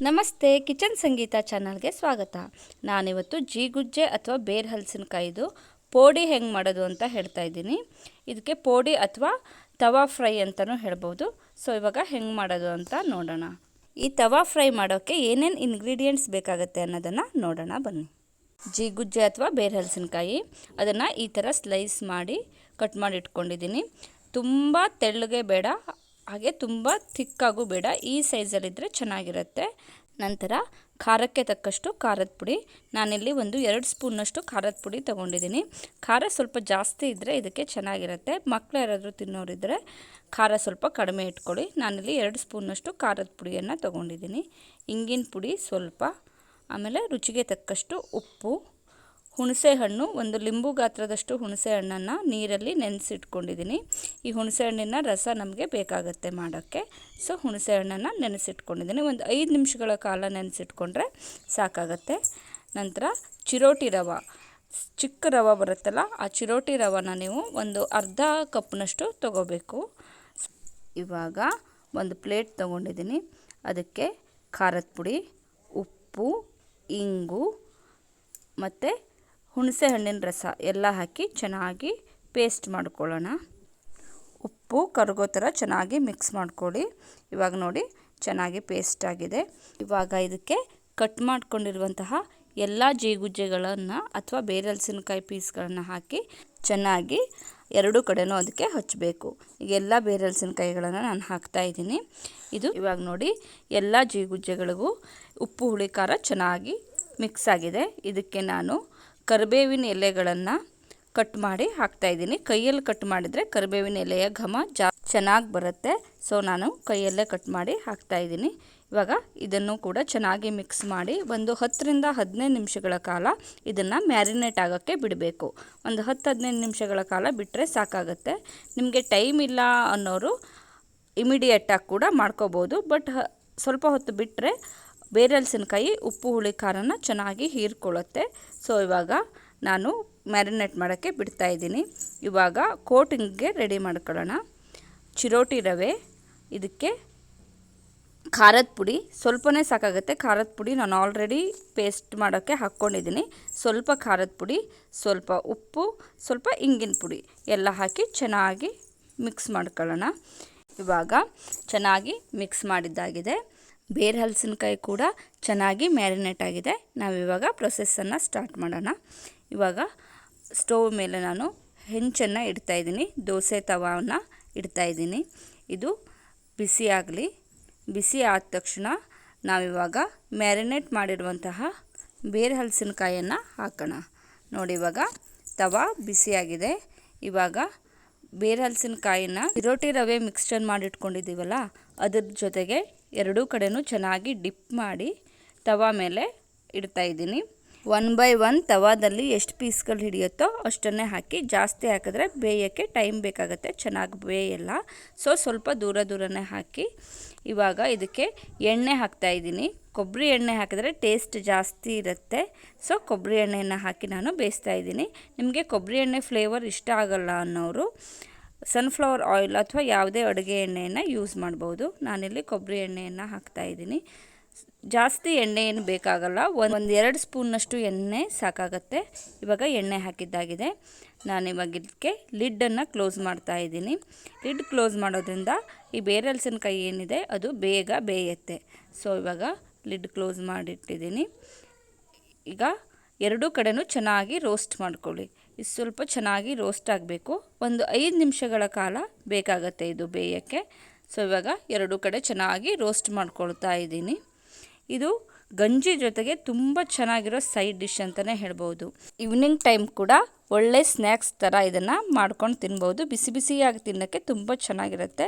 ನಮಸ್ತೆ, ಕಿಚನ್ ಸಂಗೀತ ಚಾನಲ್ಗೆ ಸ್ವಾಗತ. ನಾನಿವತ್ತು ಜೀಗುಜ್ಜೆ ಅಥವಾ ಬೇರ್ ಹಲಸಿನಕಾಯಿದು ಪೋಡಿ ಹೆಂಗೆ ಮಾಡೋದು ಅಂತ ಹೇಳ್ತಾ ಇದ್ದೀನಿ. ಇದಕ್ಕೆ ಪೋಡಿ ಅಥವಾ ತವಾ ಫ್ರೈ ಅಂತಲೂ ಹೇಳ್ಬೋದು. ಸೊ, ಇವಾಗ ಹೆಂಗೆ ಮಾಡೋದು ಅಂತ ನೋಡೋಣ. ಈ ತವಾ ಫ್ರೈ ಮಾಡೋಕ್ಕೆ ಏನೇನು ಇಂಗ್ರೀಡಿಯೆಂಟ್ಸ್ ಬೇಕಾಗುತ್ತೆ ಅನ್ನೋದನ್ನು ನೋಡೋಣ, ಬನ್ನಿ. ಜೀಗುಜ್ಜೆ ಅಥವಾ ಬೇರ್ ಹಲಸಿನಕಾಯಿ, ಅದನ್ನು ಈ ಥರ ಸ್ಲೈಸ್ ಮಾಡಿ ಕಟ್ ಮಾಡಿ ಇಟ್ಕೊಂಡಿದ್ದೀನಿ ತುಂಬ ತೆಳ್ಳಗೆ ಬೇಡ ಹಾಗೆ ತುಂಬ ಥಿಕ್ಕಾಗೂ ಬೇಡ. ಈ ಸೈಜಲ್ಲಿದ್ದರೆ ಚೆನ್ನಾಗಿರುತ್ತೆ. ನಂತರ ಖಾರಕ್ಕೆ ತಕ್ಕಷ್ಟು ಖಾರದ ಪುಡಿ. ನಾನಿಲ್ಲಿ ಒಂದು ಎರಡು ಸ್ಪೂನ್ನಷ್ಟು ಖಾರದ ಪುಡಿ ತೊಗೊಂಡಿದ್ದೀನಿ. ಖಾರ ಸ್ವಲ್ಪ ಜಾಸ್ತಿ ಇದ್ದರೆ ಇದಕ್ಕೆ ಚೆನ್ನಾಗಿರುತ್ತೆ. ಮಕ್ಕಳು ಯಾರಾದರೂ ತಿನ್ನೋರಿದ್ದರೆ ಖಾರ ಸ್ವಲ್ಪ ಕಡಿಮೆ ಇಟ್ಕೊಳ್ಳಿ. ನಾನಿಲ್ಲಿ ಎರಡು ಸ್ಪೂನ್ನಷ್ಟು ಖಾರದ ಪುಡಿಯನ್ನು ತೊಗೊಂಡಿದ್ದೀನಿ. ಇಂಗಿನ ಪುಡಿ ಸ್ವಲ್ಪ, ಆಮೇಲೆ ರುಚಿಗೆ ತಕ್ಕಷ್ಟು ಉಪ್ಪು. ಹುಣಸೆ ಹಣ್ಣು ಒಂದು ಲಿಂಬು ಗಾತ್ರದಷ್ಟು ಹುಣಸೆ ಹಣ್ಣನ್ನು ನೀರಲ್ಲಿ ನೆನೆಸಿಟ್ಕೊಂಡಿದ್ದೀನಿ. ಈ ಹುಣಸೆ ಹಣ್ಣಿನ ರಸ ನಮಗೆ ಬೇಕಾಗುತ್ತೆ ಮಾಡೋಕ್ಕೆ. ಸೊ ಹುಣಸೆ ಹಣ್ಣನ್ನು ನೆನೆಸಿಟ್ಕೊಂಡಿದ್ದೀನಿ. ಒಂದು ಐದು ನಿಮಿಷಗಳ ಕಾಲ ನೆನೆಸಿಟ್ಕೊಂಡ್ರೆ ಸಾಕಾಗತ್ತೆ. ನಂತರ ಚಿರೋಟಿ ರವೆ. ಚಿಕ್ಕ ರವೆ ಬರುತ್ತಲ್ಲ, ಆ ಚಿರೋಟಿ ರವನ ನೀವು ಒಂದು ಅರ್ಧ ಕಪ್ನಷ್ಟು ತಗೋಬೇಕು. ಇವಾಗ ಒಂದು ಪ್ಲೇಟ್ ತೊಗೊಂಡಿದ್ದೀನಿ. ಅದಕ್ಕೆ ಖಾರದ ಪುಡಿ, ಉಪ್ಪು, ಇಂಗು ಮತ್ತು ಹುಣಸೆ ಹಣ್ಣಿನ ರಸ ಎಲ್ಲ ಹಾಕಿ ಚೆನ್ನಾಗಿ ಪೇಸ್ಟ್ ಮಾಡ್ಕೊಳ್ಳೋಣ. ಉಪ್ಪು, ಕರಗೋ ಥರ ಚೆನ್ನಾಗಿ ಮಿಕ್ಸ್ ಮಾಡ್ಕೊಳ್ಳಿ. ಇವಾಗ ನೋಡಿ ಚೆನ್ನಾಗಿ ಪೇಸ್ಟ್ ಆಗಿದೆ. ಇವಾಗ ಇದಕ್ಕೆ ಕಟ್ ಮಾಡ್ಕೊಂಡಿರುವಂತಹ ಎಲ್ಲ ಜೀಗುಜ್ಜೆಗಳನ್ನು ಅಥವಾ ಬೇರೆ ಹಲಸಿನಕಾಯಿ ಪೀಸ್ಗಳನ್ನು ಹಾಕಿ ಚೆನ್ನಾಗಿ ಎರಡು ಕಡೆನೂ ಅದಕ್ಕೆ ಹಚ್ಚಬೇಕು ಈಗ ಎಲ್ಲ ಬೇರೆ ಹಲಸಿನಕಾಯಿಗಳನ್ನು ನಾನು ಹಾಕ್ತಾ ಇದ್ದೀನಿ. ಇದು ಇವಾಗ ನೋಡಿ ಎಲ್ಲ ಜೀಗುಜ್ಜೆಗಳಿಗೂ ಉಪ್ಪು ಹುಳಿ ಖಾರ ಚೆನ್ನಾಗಿ ಮಿಕ್ಸ್ ಆಗಿದೆ. ಇದಕ್ಕೆ ನಾನು ಕರಿಬೇವಿನ ಎಲೆಗಳನ್ನು ಕಟ್ ಮಾಡಿ ಹಾಕ್ತಾ ಇದ್ದೀನಿ. ಕೈಯಲ್ಲಿ ಕಟ್ ಮಾಡಿದರೆ ಕರಿಬೇವಿನ ಎಲೆಯ ಘಮ ಜಾ, ಚೆನ್ನಾಗಿ ಬರುತ್ತೆ. ಸೊ ನಾನು ಕೈಯಲ್ಲೇ ಕಟ್ ಮಾಡಿ ಹಾಕ್ತಾ ಇದ್ದೀನಿ. ಇವಾಗ ಇದನ್ನು ಕೂಡ ಚೆನ್ನಾಗಿ ಮಿಕ್ಸ್ ಮಾಡಿ ಒಂದು ಹತ್ತರಿಂದ ಹದಿನೈದು ನಿಮಿಷಗಳ ಕಾಲ ಇದನ್ನು ಮ್ಯಾರಿನೇಟ್ ಆಗೋಕ್ಕೆ ಬಿಡಬೇಕು. ಒಂದು ಹತ್ತು ಹದಿನೈದು ನಿಮಿಷಗಳ ಕಾಲ ಬಿಟ್ಟರೆ ಸಾಕಾಗುತ್ತೆ. ನಿಮಗೆ ಟೈಮ್ ಇಲ್ಲ ಅನ್ನೋರು ಇಮಿಡಿಯೇಟಾಗಿ ಕೂಡ ಮಾಡ್ಕೋಬೋದು. ಬಟ್ ಸ್ವಲ್ಪ ಹೊತ್ತು ಬಿಟ್ಟರೆ ಬೇರೆ ಹಲಸಿನಕಾಯಿ ಉಪ್ಪು ಹುಳಿ ಖಾರನ ಚೆನ್ನಾಗಿ ಹೀರ್ಕೊಳ್ಳುತ್ತೆ. ಸೊ ಇವಾಗ ನಾನು ಮ್ಯಾರಿನೇಟ್ ಮಾಡೋಕ್ಕೆ ಬಿಡ್ತಾ ಇದ್ದೀನಿ. ಇವಾಗ ಕೋಟಿಂಗ್ಗೆ ರೆಡಿ ಮಾಡ್ಕೊಳ್ಳೋಣ. ಚಿರೋಟಿ ರವೆ, ಇದಕ್ಕೆ ಖಾರದ ಪುಡಿ. ಸ್ವಲ್ಪನೇ ಸಾಕಾಗುತ್ತೆ. ಖಾರದ ಪುಡಿ ನಾನು ಆಲ್ರೆಡಿ ಪೇಸ್ಟ್ ಮಾಡೋಕ್ಕೆ ಹಾಕ್ಕೊಂಡಿದ್ದೀನಿ. ಸ್ವಲ್ಪ ಖಾರದ ಪುಡಿ, ಸ್ವಲ್ಪ ಉಪ್ಪು, ಸ್ವಲ್ಪ ಇಂಗಿನ ಪುಡಿ. ಎಲ್ಲ ಹಾಕಿ ಚೆನ್ನಾಗಿ ಮಿಕ್ಸ್ ಮಾಡ್ಕೊಳ್ಳೋಣ. ಇವಾಗ ಚೆನ್ನಾಗಿ ಮಿಕ್ಸ್ ಮಾಡಿದ್ದಾಗಿದೆ. ಬೇರೆ ಹಲಸಿನಕಾಯಿ ಕೂಡ ಚೆನ್ನಾಗಿ ಮ್ಯಾರಿನೇಟ್ ಆಗಿದೆ. ನಾವಿವಾಗ ಪ್ರೊಸೆಸ್ಸನ್ನು ಸ್ಟಾರ್ಟ್ ಮಾಡೋಣ. ಇವಾಗ ಸ್ಟೋವ್ ಮೇಲೆ ನಾನು ಹೆಂಚನ್ನು ಇಡ್ತಾಯಿದ್ದೀನಿ ದೋಸೆ ತವಾನ ಇಡ್ತಾಯಿದ್ದೀನಿ ಇದು ಬಿಸಿ ಆಗಲಿ, ಬಿಸಿ ಆದ ತಕ್ಷಣ ನಾವಿವಾಗ ಮ್ಯಾರಿನೇಟ್ ಮಾಡಿರುವಂತಹ ಬೇರೆ ಹಲಸಿನಕಾಯನ್ನು ಹಾಕೋಣ. ನೋಡಿ ಇವಾಗ ತವಾ ಬಿಸಿಯಾಗಿದೆ ಇವಾಗ ಬೇರೆ ಹಲಸಿನಕಾಯಿನ ಚಿರೋಟಿ ರವೆ ಮಿಕ್ಸ್ಚರ್ ಮಾಡಿಟ್ಕೊಂಡಿದ್ದೀವಲ್ಲ, ಅದ್ರ ಜೊತೆಗೆ ಎರಡೂ ಕಡೆನೂ ಚೆನ್ನಾಗಿ ಡಿಪ್ ಮಾಡಿ ತವಾ ಮೇಲೆ ಇಡ್ತಾಯಿದ್ದೀನಿ ಒನ್ ಬೈ ಒನ್ ತವಾದಲ್ಲಿ ಎಷ್ಟು ಪೀಸ್ಗಳು ಹಿಡಿಯುತ್ತೋ ಅಷ್ಟನ್ನೇ ಹಾಕಿ ಜಾಸ್ತಿ ಹಾಕಿದ್ರೆ ಬೇಯೋಕ್ಕೆ ಟೈಮ್ ಬೇಕಾಗುತ್ತೆ, ಚೆನ್ನಾಗಿ ಬೇಯಲ್ಲ. ಸೊ, ಸ್ವಲ್ಪ ದೂರ ದೂರನೇ ಹಾಕಿ ಇವಾಗ ಇದಕ್ಕೆ ಎಣ್ಣೆ ಹಾಕ್ತಾಯಿದ್ದೀನಿ ಕೊಬ್ಬರಿ ಎಣ್ಣೆ ಹಾಕಿದ್ರೆ ಟೇಸ್ಟ್ ಜಾಸ್ತಿ ಇರುತ್ತೆ. ಸೊ, ಕೊಬ್ಬರಿ ಎಣ್ಣೆಯನ್ನು ಹಾಕಿ ನಾನು ಬೇಯಿಸ್ತಾ ಇದ್ದೀನಿ. ನಿಮಗೆ ಕೊಬ್ಬರಿ ಎಣ್ಣೆ ಫ್ಲೇವರ್ ಇಷ್ಟ ಆಗಲ್ಲ ಅನ್ನೋರು ಸನ್ಫ್ಲವರ್ ಆಯಿಲ್ ಅಥವಾ ಯಾವುದೇ ಅಡುಗೆ ಎಣ್ಣೆಯನ್ನು ಯೂಸ್ ಮಾಡ್ಬೋದು. ನಾನಿಲ್ಲಿ ಕೊಬ್ಬರಿ ಎಣ್ಣೆಯನ್ನು ಹಾಕ್ತಾಯಿದ್ದೀನಿ ಜಾಸ್ತಿ ಎಣ್ಣೆ ಏನು ಬೇಕಾಗಲ್ಲ, ಒಂದು ಎರಡು ಸ್ಪೂನ್ನಷ್ಟು ಎಣ್ಣೆ ಸಾಕಾಗತ್ತೆ. ಇವಾಗ ಎಣ್ಣೆ ಹಾಕಿದ್ದಾಗಿದೆ. ನಾನು ಇವಾಗ ಇದಕ್ಕೆ ಲಿಡ್ಡನ್ನು ಕ್ಲೋಸ್ ಮಾಡ್ತಾ ಇದ್ದೀನಿ. ಲಿಡ್ ಕ್ಲೋಸ್ ಮಾಡೋದ್ರಿಂದ ಈ ಬೇರೆ ಹಲಸಿನಕಾಯಿ ಏನಿದೆ, ಅದು ಬೇಗ ಬೇಯುತ್ತೆ. ಸೊ ಇವಾಗ ಲಿಡ್ ಕ್ಲೋಸ್ ಮಾಡಿಟ್ಟಿದ್ದೀನಿ. ಈಗ ಎರಡೂ ಕಡೆಯೂ ಚೆನ್ನಾಗಿ ರೋಸ್ಟ್ ಮಾಡ್ಕೊಳ್ಳಿ. ಇದು ಸ್ವಲ್ಪ ಚೆನ್ನಾಗಿ ರೋಸ್ಟ್ ಆಗಬೇಕು. ಒಂದು ಐದು ನಿಮಿಷಗಳ ಕಾಲ ಬೇಕಾಗತ್ತೆ ಇದು ಬೇಯೋಕ್ಕೆ. ಸೊ ಇವಾಗ ಎರಡೂ ಕಡೆ ಚೆನ್ನಾಗಿ ರೋಸ್ಟ್ ಮಾಡ್ಕೊಳ್ತಾ ಇದ್ದೀನಿ. ಇದು ಗಂಜಿ ಜೊತೆಗೆ ತುಂಬ ಚೆನ್ನಾಗಿರೋ ಸೈಡ್ ಡಿಶ್ ಅಂತಲೇ ಹೇಳ್ಬೋದು. ಈವ್ನಿಂಗ್ ಟೈಮ್ ಕೂಡ ಒಳ್ಳೆ ಸ್ನ್ಯಾಕ್ಸ್ ಥರ ಇದನ್ನು ಮಾಡ್ಕೊಂಡು ತಿನ್ಬೋದು. ಬಿಸಿ ಬಿಸಿಯಾಗಿ ತಿನ್ನೋಕ್ಕೆ ತುಂಬ ಚೆನ್ನಾಗಿರುತ್ತೆ.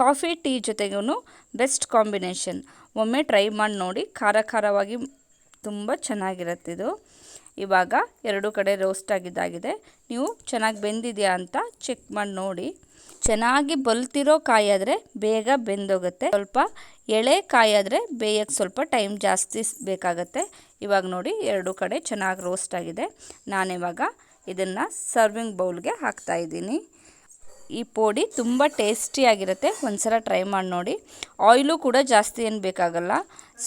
ಕಾಫಿ ಟೀ ಜೊತೆಗೂ ಬೆಸ್ಟ್ ಕಾಂಬಿನೇಷನ್ ಒಮ್ಮೆ ಟ್ರೈ ಮಾಡಿ ನೋಡಿ ಖಾರ ಖಾರವಾಗಿ ತುಂಬ ಚೆನ್ನಾಗಿರುತ್ತೆ ಇದು. ಇವಾಗ ಎರಡು ಕಡೆ ರೋಸ್ಟ್ ಆಗಿದ್ದಾಗಿದೆ. ನೀವು ಚೆನ್ನಾಗಿ ಬೆಂದಿದೆಯಾ ಅಂತ ಚೆಕ್ ಮಾಡಿ ನೋಡಿ. ಚೆನ್ನಾಗಿ ಬಲ್ತಿರೋ ಕಾಯಾದರೆ ಬೇಗ ಬೆಂದೋಗುತ್ತೆ. ಸ್ವಲ್ಪ ಎಳೆ ಕಾಯಾದರೆ ಬೇಯಕ್ಕೆ ಸ್ವಲ್ಪ ಟೈಮ್ ಜಾಸ್ತಿ ಬೇಕಾಗುತ್ತೆ. ಇವಾಗ ನೋಡಿ ಎರಡು ಕಡೆ ಚೆನ್ನಾಗಿ ರೋಸ್ಟ್ ಆಗಿದೆ. ನಾನಿವಾಗ ಇದನ್ನು ಸರ್ವಿಂಗ್ ಬೌಲ್ಗೆ ಹಾಕ್ತಾಯಿದ್ದೀನಿ ಈ ಪೋಡಿ ತುಂಬ ಟೇಸ್ಟಿಯಾಗಿರುತ್ತೆ ಒಂದು ಸಲ ಟ್ರೈ ಮಾಡಿ ನೋಡಿ. ಆಯಿಲು ಕೂಡ ಜಾಸ್ತಿ ಏನು ಬೇಕಾಗಲ್ಲ.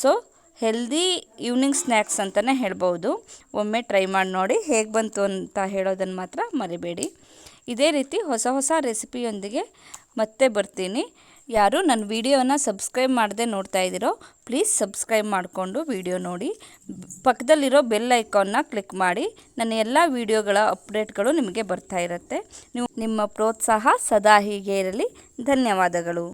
ಸೊ ಹೆಲ್ದಿ ಈವ್ನಿಂಗ್ ಸ್ನ್ಯಾಕ್ಸ್ ಅಂತಲೇ ಹೇಳ್ಬೋದು. ಒಮ್ಮೆ ಟ್ರೈ ಮಾಡಿ ನೋಡಿ ಹೇಗೆ ಬಂತು ಅಂತ ಹೇಳೋದನ್ನು ಮಾತ್ರ ಮರಿಬೇಡಿ. ಇದೇ ರೀತಿ ಹೊಸ ಹೊಸ ರೆಸಿಪಿಯೊಂದಿಗೆ ಮತ್ತೆ ಬರ್ತೀನಿ. ಯಾರು ನನ್ನ ವಿಡಿಯೋನ ಸಬ್ಸ್ಕ್ರೈಬ್ ಮಾಡದೆ ನೋಡ್ತಾ ಇದ್ದೀರೋ, ಪ್ಲೀಸ್ ಸಬ್ಸ್ಕ್ರೈಬ್ ಮಾಡಿಕೊಂಡು ವಿಡಿಯೋ ನೋಡಿ. ಪಕ್ಕದಲ್ಲಿರೋ ಬೆಲ್ ಐಕಾನ್ನ ಕ್ಲಿಕ್ ಮಾಡಿ. ನನ್ನ ಎಲ್ಲ ವಿಡಿಯೋಗಳ ಅಪ್ಡೇಟ್ಗಳು ನಿಮಗೆ ಬರ್ತಾ ಇರುತ್ತೆ. ನೀವು ನಿಮ್ಮ ಪ್ರೋತ್ಸಾಹ ಸದಾ ಹೀಗೆ ಇರಲಿ. ಧನ್ಯವಾದಗಳು.